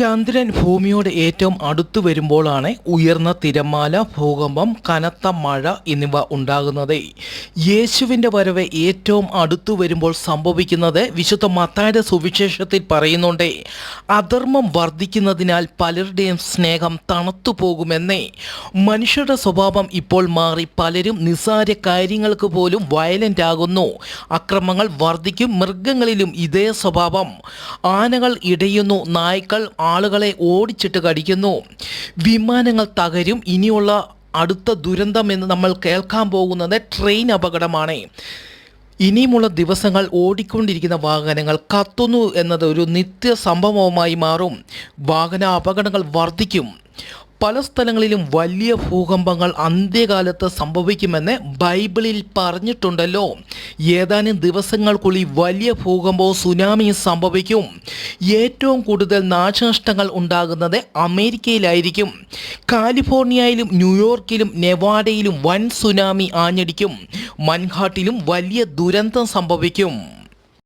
ചന്ദ്രൻ ഭൂമിയോട് ഏറ്റവും അടുത്തു വരുമ്പോഴാണ് ഉയർന്ന തിരമാല ഭൂകമ്പം കനത്ത മഴ എന്നിവ ഉണ്ടാകുന്നത്. യേശുവിന്റെ വരവ് ഏറ്റവും അടുത്തു വരുമ്പോൾ സംഭവിക്കുന്നത് വിശുദ്ധ മത്തായുടെ സുവിശേഷത്തിൽ പറയുന്നുണ്ട് അധർമ്മം വർദ്ധിക്കുന്നതിനാൽ പലരുടെയും സ്നേഹം തണുത്തു പോകുമെന്നേ. മനുഷ്യരുടെ സ്വഭാവം ഇപ്പോൾ മാറി പലരും നിസ്സാര കാര്യങ്ങൾക്ക് പോലും വയലന്റ് ആകുന്നു. അക്രമങ്ങൾ വർദ്ധിക്കും മൃഗങ്ങളിലും ഇതേ സ്വഭാവം. ആനകൾ ഇടയുന്നു നായ്ക്കൾ ആളുകളെ ഓടിച്ചിട്ട് കടിക്കുന്നു. വിമാനങ്ങൾ തകരും. ഇനിയുള്ള അടുത്ത ദുരന്തം എന്ന് നമ്മൾ കേൾക്കാൻ പോകുന്നത് ട്രെയിൻ അപകടമാണ്. ഇനിയുമുള്ള ദിവസങ്ങൾ ഓടിക്കൊണ്ടിരിക്കുന്ന വാഹനങ്ങൾ കത്തുന്നു എന്നത് ഒരു നിത്യ സംഭവമായി മാറും. വാഹന അപകടങ്ങൾ വർദ്ധിക്കും. പല സ്ഥലങ്ങളിലും വലിയ ഭൂകമ്പങ്ങൾ അന്ത്യകാലത്ത് സംഭവിക്കുമെന്ന് ബൈബിളിൽ പറഞ്ഞിട്ടുണ്ടല്ലോ. ഏതാനും ദിവസങ്ങൾക്കുള്ളിൽ വലിയ ഭൂകമ്പവും സുനാമിയും സംഭവിക്കും. ഏറ്റവും കൂടുതൽ നാശനഷ്ടങ്ങൾ ഉണ്ടാകുന്നത് അമേരിക്കയിലായിരിക്കും. കാലിഫോർണിയയിലും ന്യൂയോർക്കിലും നെവാഡയിലും വൻ സുനാമി ആഞ്ഞടിക്കും. മൻഹാട്ടിലും വലിയ ദുരന്തം സംഭവിക്കും.